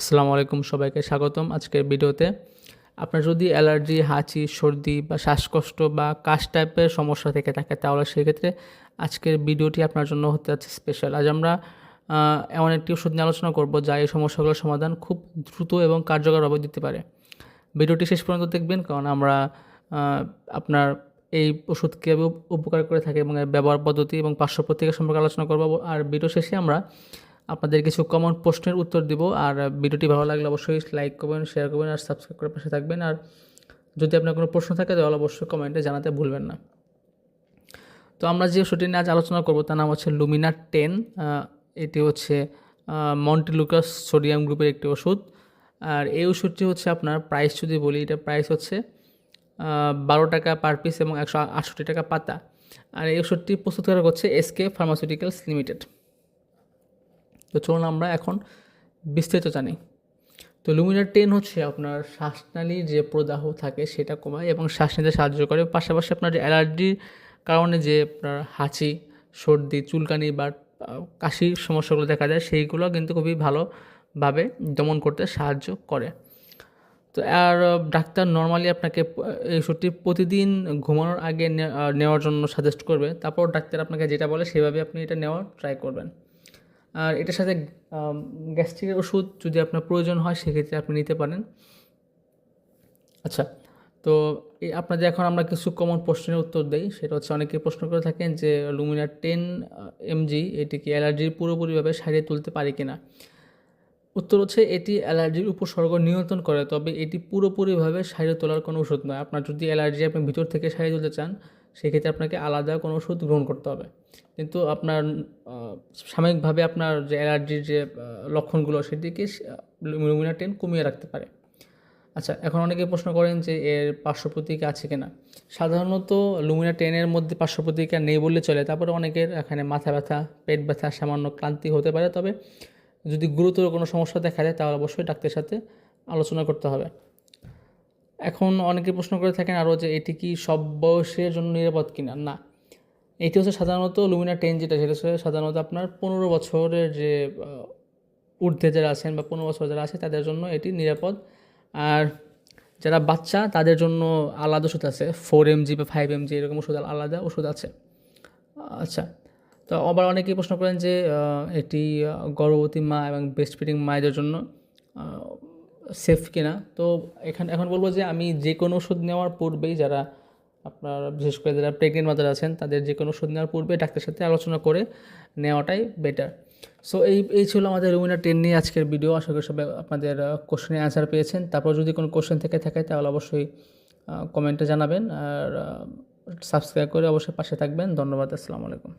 আসসালামু আলাইকুম সবাইকে স্বাগতম আজকের ভিডিওতে। আপনার যদি অ্যালার্জি, হাঁচি, সর্দি বা শ্বাসকষ্ট বা কাশ টাইপের সমস্যা থেকে থাকে, তাহলে সেক্ষেত্রে আজকের ভিডিওটি আপনার জন্য হতে যাচ্ছে স্পেশাল। আজ আমরা এমন একটি ওষুধ নিয়ে আলোচনা করব যা এই সমস্যাগুলোর সমাধান খুব দ্রুত এবং কার্যকরভাবে দিতে পারে। ভিডিওটি শেষ পর্যন্ত দেখবেন, কারণ আমরা আপনার এই ওষুধ কীভাবে উপকার করে থাকে এবং এর ব্যবহার পদ্ধতি এবং পার্শ্ব প্রতিকার সম্পর্কে আলোচনা করব। আর ভিডিও শেষে আমরা আপনাদের কিছু কমন প্রশ্নের উত্তর দিব। আর ভিডিওটি ভালো লাগলে অবশ্যই লাইক করবেন শেয়ার করবেন আর সাবস্ক্রাইব করে পাশে থাকবেন। আর যদি আপনার কোনো প্রশ্ন থাকে, তাহলে অবশ্যই কমেন্টে জানাতে ভুলবেন না। তো আমরা যে ওষুধটি নিয়ে আজ আলোচনা করব, তার নাম হচ্ছে লুমিনা টেন এটি হচ্ছে মন্টিলুকাস সোডিয়াম গ্রুপের একটি ওষুধ। আর এই ওষুধটি হচ্ছে আপনার প্রাইস যদি বলি এটা প্রাইস হচ্ছে বারো টাকা পার পিস এবং একশো আটষট্টি টাকা পাতা। আর এই ওষুধটি প্রস্তুতকারক হচ্ছে এসকে ফার্মাসিউটিক্যালস লিমিটেড তো চলুন আমরা এখন বিস্তারিত জানি। তো লুমিনার টেন হচ্ছে আপনার শ্বাসনালীর যে প্রদাহ থাকে সেটা কমায় এবং শ্বাস নিতে সাহায্য করে। পাশাপাশি আপনার অ্যালার্জির কারণে যে আপনার হাঁচি, সর্দি, চুলকানি বা কাশির সমস্যাগুলো দেখা যায় সেইগুলো কিন্তু খুবই ভালোভাবে দমন করতে সাহায্য করে। তো আর ডাক্তার নর্মালি আপনাকে এই ওষুধটি প্রতিদিন ঘুমানোর আগে নেওয়ার জন্য সাজেস্ট করবে। তারপর ডাক্তার আপনাকে যেটা বলে সেভাবে আপনি এটা নেওয়ার ট্রাই করবেন। আর এটার সাথে গ্যাস্ট্রিকের ওষুধ যদি আপনার প্রয়োজন হয়, সেক্ষেত্রে আপনি নিতে পারেন। আচ্ছা তো এই আপনাদের এখন আমরা কিছু কমন প্রশ্নের উত্তর দেই। সেটা হচ্ছে, অনেকে প্রশ্ন করে থাকেন যে লুমিনার টেন এমজি এটি কি অ্যালার্জির পুরোপুরিভাবে সারিয়ে তুলতে পারে কি না উত্তর হচ্ছে, এটি অ্যালার্জির উপসর্গ নিয়ন্ত্রণ করে, তবে এটি পুরোপুরিভাবে সারিয়ে তোলার কোনো ওষুধ নয়। আপনার যদি অ্যালার্জি আপনি ভিতর থেকে সারিয়ে তুলতে চান সেক্ষেত্রে আপনাকে আলাদা কোনো ওষুধ গ্রহণ করতে হবে। কিন্তু আপনার সাময়িকভাবে আপনার যে অ্যালার্জির যে লক্ষণগুলো সেটিকে লুমিনা টেন কমিয়ে রাখতে পারে। আচ্ছা এখন অনেকে প্রশ্ন করেন যে এর পার্শ্ব প্রতিক্রিয়া আছে কিনা? সাধারণত লুমিনা টেনের মধ্যে পার্শ্ব নেই বললে চলে, তারপরে অনেকের এখানে মাথা ব্যথা, পেট ব্যথা, সামান্য ক্লান্তি হতে পারে। তবে যদি গুরুতর কোনো সমস্যা দেখা যায় তাহলে অবশ্যই ডাক্তারের সাথে আলোচনা করতে হবে। এখন অনেকে প্রশ্ন করে থাকেন আরও যে এটি কি সব বয়সের জন্য নিরাপদ কিনা? না। এটি হচ্ছে সাধারণত লুমিনা টেন যেটা, সেটা হচ্ছে সাধারণত আপনার পনেরো বছরের যে ঊর্ধ্বে যারা আছেন বা পনেরো বছর যারা আছে, তাদের জন্য এটি নিরাপদ। আর যারা বাচ্চা, তাদের জন্য আলাদা ওষুধ আছে। ফোর এমজি বা ফাইভ এমজি এরকম ওষুধ আলাদা ওষুধ আছে। আচ্ছা তো আবার অনেকেই প্রশ্ন করেন যে এটি গর্ভবতী মা এবং ব্রেস্ট ফিডিং মায়েদের জন্য সেফ কিনা, তো এখানে, এখন বলব যে আমি যে কোনো ওষুধ নেওয়ার পূর্বেই যারা আপনার, বিশেষ করে যারা প্রেগনেন্ট মাদার আছেন, তাদের যে কোনো ওষুধ নেওয়ার পূর্বে ডাক্তারের সাথে আলোচনা করে নেওয়াটাই বেটার সো এই এই ছিল আমাদের রুমিনা টেন নিয়ে আজকের ভিডিও আশা করি সবাই আপনাদের কোশ্চেনের অ্যান্সার পেয়েছেন। তারপর যদি কোনো কোশ্চেন থেকে থাকে, তাহলে অবশ্যই কমেন্টে জানাবেন। আর সাবস্ক্রাইব করে অবশ্যই পাশে থাকবেন। ধন্যবাদ, আসসালামু আলাইকুম।